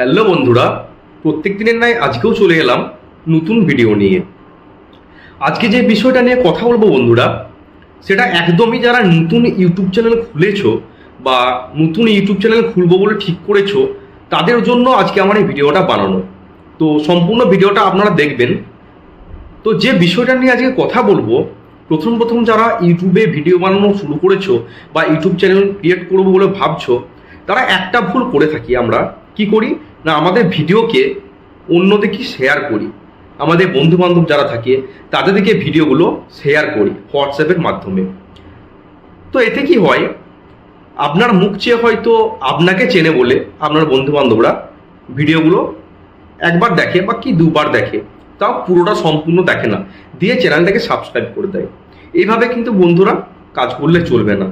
Hello বন্ধুরা প্রত্যেক দিনের ন্যায় আজকেও চলে এলাম নতুন ভিডিও নিয়ে। আজকে যে বিষয়টা নিয়ে কথা বলব বন্ধুরা, সেটা একদমই যারা নতুন ইউটিউব চ্যানেল খুলেছো বা নতুন ইউটিউব চ্যানেল খুলবো বলে ঠিক করেছ, তাদের জন্য আজকে আমার এই ভিডিওটা বানানো। তো সম্পূর্ণ ভিডিওটা আপনারা দেখবেন। তো যে বিষয়টা নিয়ে আজকে কথা বলব, প্রথম প্রথম যারা ইউটিউবে ভিডিও বানানো শুরু করেছ বা ইউটিউব চ্যানেল ক্রিয়েট করব বলে ভাবছ, তারা একটা ভুল করে থাকি আমরা। কি করি? না, আমাদের ভিডিওকে অন্যদিকে শেয়ার করি। আমাদের বন্ধু বান্ধব যারা থাকে, তাদেরকে ভিডিওগুলো শেয়ার করি হোয়াটসঅ্যাপের মাধ্যমে। তো এতে কি হয়? আপনার মুখ চেয়ে হয়তো আপনাকে চেনে বলে আপনার বন্ধু বান্ধবরা ভিডিওগুলো একবার দেখে বা কি দুবার দেখে, তাও পুরোটা সম্পূর্ণ দেখে না, দিয়ে চ্যানেলটাকে সাবস্ক্রাইব করে দেয়। এইভাবে কিন্তু বন্ধুরা কাজ করলে চলবে না।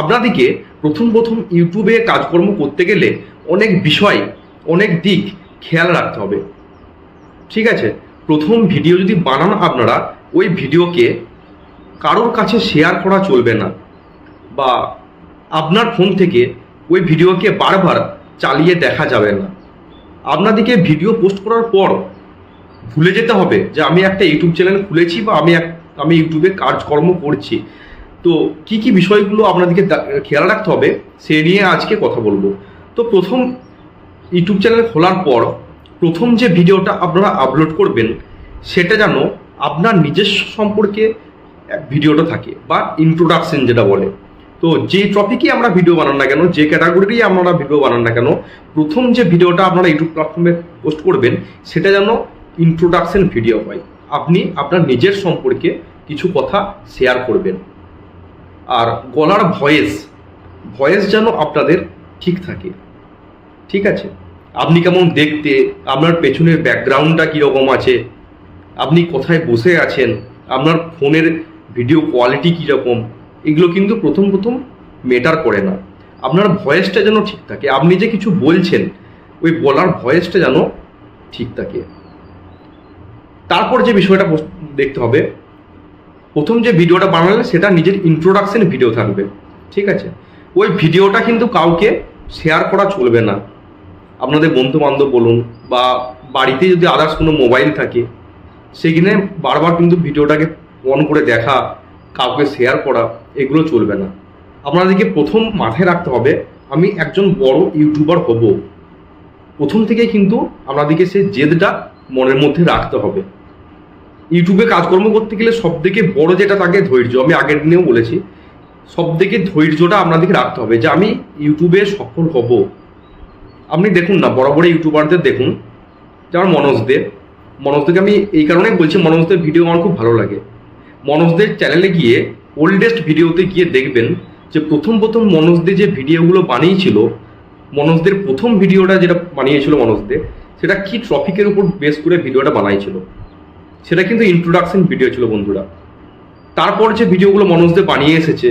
আপনাদিকে প্রথম প্রথম ইউটিউবে কাজকর্ম করতে গেলে অনেক বিষয়, অনেক দিক খেয়াল রাখতে হবে। ঠিক আছে? প্রথম ভিডিও যদি বানান আপনারা, ওই ভিডিওকে কারোর কাছে শেয়ার করা চলবে না। বা আপনার ফোন থেকে ওই ভিডিওকে বারবার চালিয়ে দেখা যাবে না। আপনাদিকে ভিডিও পোস্ট করার পর ভুলে যেতে হবে যে আমি একটা ইউটিউব চ্যানেল খুলেছি বা আমি এক- আমি ইউটিউবে কাজকর্ম করছি। তো কি কি বিষয়গুলো আপনাদেরকে খেয়াল রাখতে হবে, সে নিয়ে আজকে কথা বলব। তো প্রথম ইউটিউব চ্যানেল খোলার পর প্রথম যে ভিডিওটা আপনারা আপলোড করবেন, সেটা যেন আপনার নিজস্ব সম্পর্কে ভিডিওটা থাকে বা ইন্ট্রোডাকশন যেটা বলে। তো যে টপিকই আমরা ভিডিও বানান না কেন, যে ক্যাটাগরিরই আমরা ভিডিও বানান না কেন, প্রথম যে ভিডিওটা আপনারা ইউটিউব প্ল্যাটফর্মে পোস্ট করবেন, সেটা যেন ইন্ট্রোডাকশন ভিডিও হয়। আপনি আপনার নিজের সম্পর্কে কিছু কথা শেয়ার করবেন। আর গলার ভয়েস ভয়েস যেন আপনাদের ঠিক থাকে। ঠিক আছে? আপনি কেমন দেখতে? আপনার পেছনের ব্যাকগ্রাউন্ডটা কীরকম আছে? আপনি কোথায় বসে আছেন? আপনার ফোনের ভিডিও কোয়ালিটি কীরকম? এগুলো কিন্তু প্রথম প্রথম মেটার করে না। আপনার ভয়েসটা যেন ঠিক থাকে। আপনি যে কিছু বলছেন, ওই বলার ভয়েসটা যেন ঠিক থাকে। তারপর যে বিষয়টা দেখতে হবে, প্রথম যে ভিডিওটা বানালে সেটা নিজের ইন্ট্রোডাকশন ভিডিও থাকবে। ঠিক আছে? ওই ভিডিওটা কিন্তু কাউকে শেয়ার করা চলবে না। আপনাদের বন্ধু বান্ধব বলুন বা বাড়িতে যদি আদার্স কোনো মোবাইল থাকে, সেখানে বারবার কিন্তু ভিডিওটাকে অন করে দেখা, কাউকে শেয়ার করা, এগুলো চলবে না। আপনাদেরকে প্রথম মাথায় রাখতে হবে, আমি একজন বড় ইউটিউবার হব। প্রথম থেকে কিন্তু আপনাদেরকে সেই জেদটা মনের মধ্যে রাখতে হবে। ইউটিউবে কাজকর্ম করতে গেলে সব থেকে বড় যেটা থাকে ধৈর্য, আমি আগের দিনেও বলেছি সব থেকে ধৈর্যটা আপনাদেরকে রাখতে হবে যে আমি ইউটিউবে সফল হব। আপনি দেখুন না বড় বড় ইউটিউবারদের দেখুন যেমন মনোজদের মনোজদেরকে আমি এই কারণেই বলছি মনোজদের ভিডিও আমার খুব ভালো লাগে। মনোজদের চ্যানেলে গিয়ে ওল্ডেস্ট ভিডিওতে গিয়ে দেখবেন যে প্রথম প্রথম মনোজদের যে ভিডিওগুলো বানিয়েছিল মনোজদের প্রথম ভিডিওটা যেটা বানিয়েছিল মনোজদের সেটা কি ট্রফিকের উপর বেস করে ভিডিওটা বানাইছিল? সেটা কিন্তু ইন্ট্রোডাকশন ভিডিও ছিল বন্ধুরা। তারপর যে ভিডিওগুলো মনোজদের বানিয়ে এসেছে,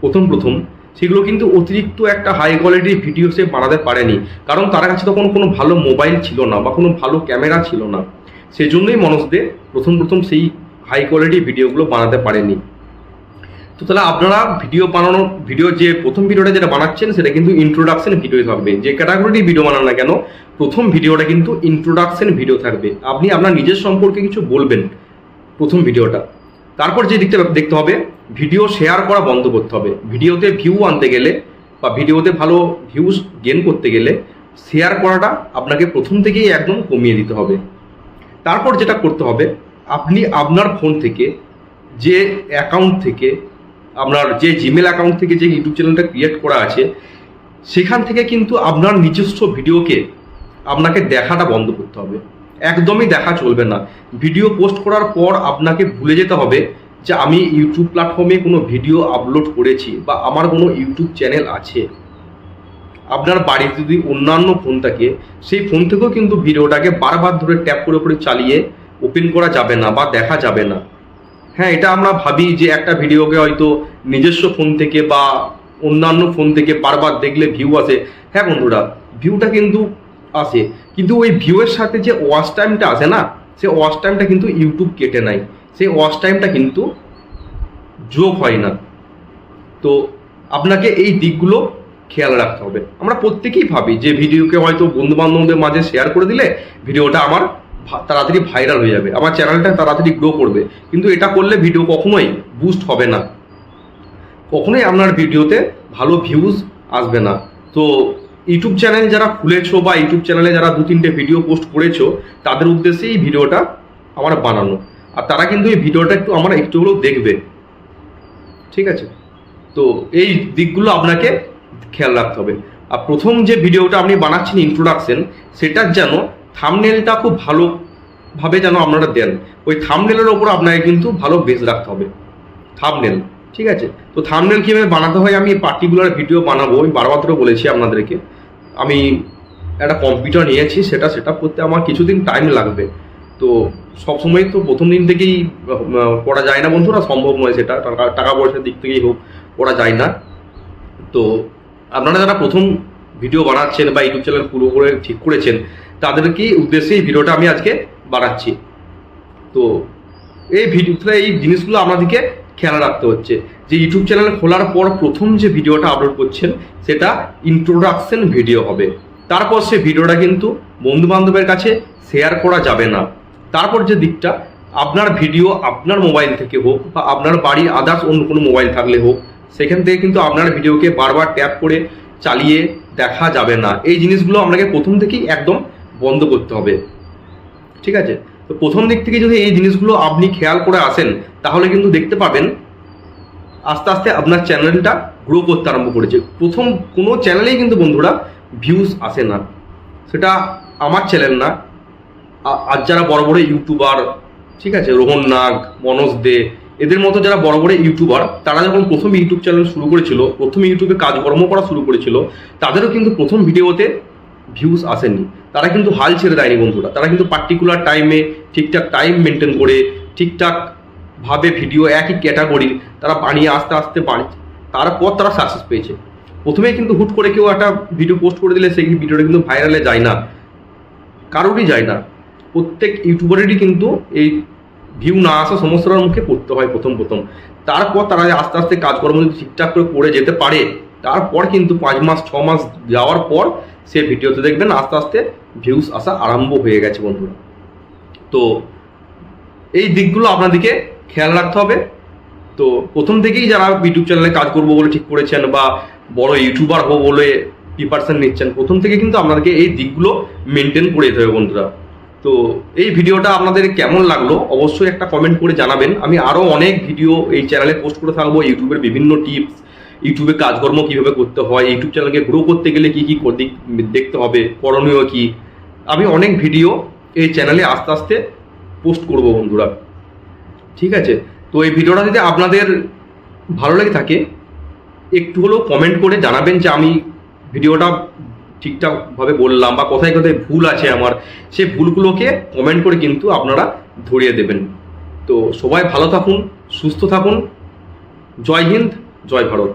প্রথম প্রথম সেগুলো কিন্তু অতিরিক্ত একটা হাই কোয়ালিটির ভিডিও সে বানাতে পারেনি। কারণ তার কাছে তখন কোনো ভালো মোবাইল ছিল না বা কোনো ভালো ক্যামেরা ছিল না। সেজন্যই মনোজদের প্রথম প্রথম সেই হাই কোয়ালিটির ভিডিওগুলো বানাতে পারেনি। তো তাহলে আপনারা ভিডিও বানানোর ভিডিও যে প্রথম ভিডিওটা যেটা বানাচ্ছেন সেটা কিন্তু ইন্ট্রোডাকশন ভিডিও থাকবে। যে ক্যাটাগরিটি ভিডিও বানান না কেন, প্রথম ভিডিওটা কিন্তু ইন্ট্রোডাকশন ভিডিও থাকবে। আপনি আপনার নিজের সম্পর্কে কিছু বলবেন প্রথম ভিডিওটা তারপর যে দিকটা দেখতে হবে ভিডিও শেয়ার করা বন্ধ করতে হবে। ভিডিওতে ভিউ আনতে গেলে বা ভিডিওতে ভালো ভিউজ গেন করতে গেলে শেয়ার করাটা আপনাকে প্রথম থেকেই একদম কমিয়ে দিতে হবে। তারপর যেটা করতে হবে, আপনি আপনার ফোন থেকে যে অ্যাকাউন্ট থেকে, আপনার যে জিমেল অ্যাকাউন্ট থেকে যে ইউটিউব চ্যানেলটা ক্রিয়েট করা আছে, সেখান থেকে কিন্তু আপনার নিজস্ব ভিডিওকে আপনাকে দেখাটা বন্ধ করতে হবে। একদমই দেখা চলবে না। ভিডিও পোস্ট করার পর আপনাকে ভুলে যেতে হবে যে আমি ইউটিউব প্ল্যাটফর্মে কোনো ভিডিও আপলোড করেছি বা আমার কোনো ইউটিউব চ্যানেল আছে। আপনার বাড়িতে যদি অন্যান্য ফোন থাকে, সেই ফোন থেকেও কিন্তু ভিডিওটাকে বারবার ধরে ট্যাপ করে করে চালিয়ে ওপেন করা যাবে না বা দেখা যাবে না। হ্যাঁ এটা আমরা ভাবি যে একটা ভিডিওকে হয়তো নিজস্ব ফোন থেকে বা অন্যান্য ফোন থেকে বারবার দেখলে ভিউ আসে। হ্যাঁ বন্ধুরা ভিউটা কিন্তু আসে কিন্তু ওই ভিউয়ের সাথে যে ওয়াচ টাইমটা আসে না, সে ওয়াচ টাইমটা কিন্তু ইউটিউব কেটে নেয়। সেই ওয়াচ টাইমটা কিন্তু যোগ হয় না। তো আপনাকে এই দিকগুলো খেয়াল রাখতে হবে। আমরা প্রত্যেকেই ভাবি যে ভিডিওকে হয়তো বন্ধু বান্ধবদের মাঝে শেয়ার করে দিলে ভিডিওটা আমার তাড়াতাড়ি ভাইরাল হয়ে যাবে। আমার চ্যানেলটা তাড়াতাড়ি গ্রো করবে। কিন্তু এটা করলে ভিডিও কখনোই বুস্ট হবে না। কখনোই আপনার ভিডিওতে ভালো ভিউজ আসবে না। তো ইউটিউব চ্যানেল যারা খুলেছো বা ইউটিউব চ্যানেলে যারা দু তিনটে ভিডিও পোস্ট করেছ, তাদের উদ্দেশ্যে এই ভিডিওটা আমার বানানো। আর তারা কিন্তু এই ভিডিওটা একটু আমার একটু হলেও দেখবে। ঠিক আছে? তো এই দিকগুলো আপনাকে খেয়াল রাখতে হবে। আর প্রথম যে ভিডিওটা আপনি বানাচ্ছেন ইন্ট্রোডাকশন সেটার যেন থামনেলটা খুব ভালোভাবে যেন আপনারা দেন। ওই থামনেলের ওপর আপনাকে কিন্তু ভালো বেস রাখতে হবে। থামনেল ঠিক আছে? তো থামনেল কীভাবে বানাতে হয় আমি পার্টিকুলার ভিডিও বানাবো, আমি বারবার বলেছি আপনাদেরকে। আমি একটা কম্পিউটার নিয়েছি, সেটা সেট করতে আমার কিছুদিন টাইম লাগবে। তো সবসময় তো প্রথম দিন থেকেই করা যায় না বন্ধুরা, সম্ভব নয় সেটা। টাকা পয়সার দিক থেকেই হোক, করা যায় না। তো আপনারা যারা প্রথম ভিডিও বানাচ্ছেন বা ইউটিউব চ্যানেল পুরো করে, ঠিক করেছেন, তাদেরকে উদ্দেশ্যে এই ভিডিওটা আমি আজকে বানাচ্ছি। তো এই ভিডিওটা এই জিনিসগুলো আপনাদেরকে খেয়াল রাখতে হচ্ছে। যে ইউটিউব চ্যানেল খোলার পর প্রথম যে ভিডিওটা আপলোড করছেন, সেটা ইন্ট্রোডাকশন ভিডিও হবে। তারপর সে ভিডিওটা কিন্তু বন্ধু বান্ধবের কাছে শেয়ার করা যাবে না। তারপর যে দিকটা, আপনার ভিডিও আপনার মোবাইল থেকে হোক বা আপনার বাড়ির আদার্স অন্য কোনো মোবাইল থাকলে হোক, সেখান থেকে কিন্তু আপনার ভিডিওকে বারবার ট্যাপ করে চালিয়ে দেখা যাবে না। এই জিনিসগুলো আপনাকে প্রথম থেকেই একদম বন্ধ করতে হবে। ঠিক আছে? তো প্রথম দিক থেকে যদি এই জিনিসগুলো আপনি খেয়াল করে আসেন, তাহলে কিন্তু দেখতে পাবেন আস্তে আস্তে আপনার চ্যানেলটা গ্রো করতে আরম্ভ করেছে। প্রথম কোনো চ্যানেলেই কিন্তু বন্ধুরা ভিউজ আসে না। সেটা আমার চ্যানেল না। আর যারা বড় বড় ইউটিউবার ঠিক আছে, রোহন নাগ, মনোজ দে, এদের মতো যারা বড় বড় ইউটিউবার তারা যখন প্রথম ইউটিউব চ্যানেল শুরু করেছিল, প্রথম ইউটিউবে কাজকর্ম করা শুরু করেছিল, তাদেরও কিন্তু প্রথম ভিডিওতে ভিউজ আসেনি তারা কিন্তু হাল ছেড়ে দেয়নি বন্ধুরা। তারা কিন্তু পার্টিকুলার টাইমে ঠিকঠাক টাইম মেনটেন করে, ঠিকঠাক ভাবে ভিডিও একই ক্যাটাগরির তারা বানিয়ে আস্তে আস্তে বানি তারপর তারা সাকসেস পেয়েছে। প্রথমে কিন্তু হুট করে কেউ একটা ভিডিও পোস্ট করে দিলে সেই ভিডিওটা কিন্তু ভাইরালে যায় না। কারোরই যায় না। প্রত্যেক ইউটিউবারেরই কিন্তু এই ভিউ না আসা সমস্যার মুখে পড়তে হয় প্রথম প্রথম। তারপর তারা আস্তে আস্তে কাজকর্ম যদি ঠিকঠাক করে করে যেতে পারে, তারপর কিন্তু পাঁচ মাস, ছ মাস যাওয়ার পর সে ভিডিওতে দেখবেন আস্তে আস্তে ভিউস আসা আরম্ভ হয়ে গেছে বন্ধুরা। তো এই দিকগুলো আপনাদেরকে খেয়াল রাখতে হবে। তো প্রথম থেকেই যারা ইউটিউব চ্যানেলে কাজ করব বলে ঠিক করেছেন বা বড় ইউটিউবার হব বলে প্রিপারেশন নিচ্ছেন, প্রথম থেকে কিন্তু আপনাদেরকে এই দিকগুলো মেনটেন করে যেতে হবে বন্ধুরা। তো এই ভিডিওটা আপনাদের কেমন লাগল অবশ্যই একটা কমেন্ট করে জানাবেন। আমি আরও অনেক ভিডিও এই চ্যানেলে পোস্ট করে থাকব ইউটিউবের বিভিন্ন টিপস ইউটিউবে কাজকর্ম কীভাবে করতে হয়, ইউটিউব চ্যানেলকে গ্রো করতে গেলে কি কি দেখতে হবে, করণীয় কি? আমি অনেক ভিডিও এই চ্যানেলে আস্তে আস্তে পোস্ট করব বন্ধুরা। ঠিক আছে? তো এই ভিডিওটা যদি আপনাদের ভালো লেগে থাকে, একটু হলেও কমেন্ট করে জানাবেন যে আমি ভিডিওটা ঠিকঠাকভাবে বললাম বা কোথায় কোথায় ভুল আছে আমার, সেই ভুলগুলোকে কমেন্ট করে কিন্তু আপনারা ধরিয়ে দেবেন। তো সবাই ভালো থাকুন, সুস্থ থাকুন। জয় হিন্দ, জয় ভারত।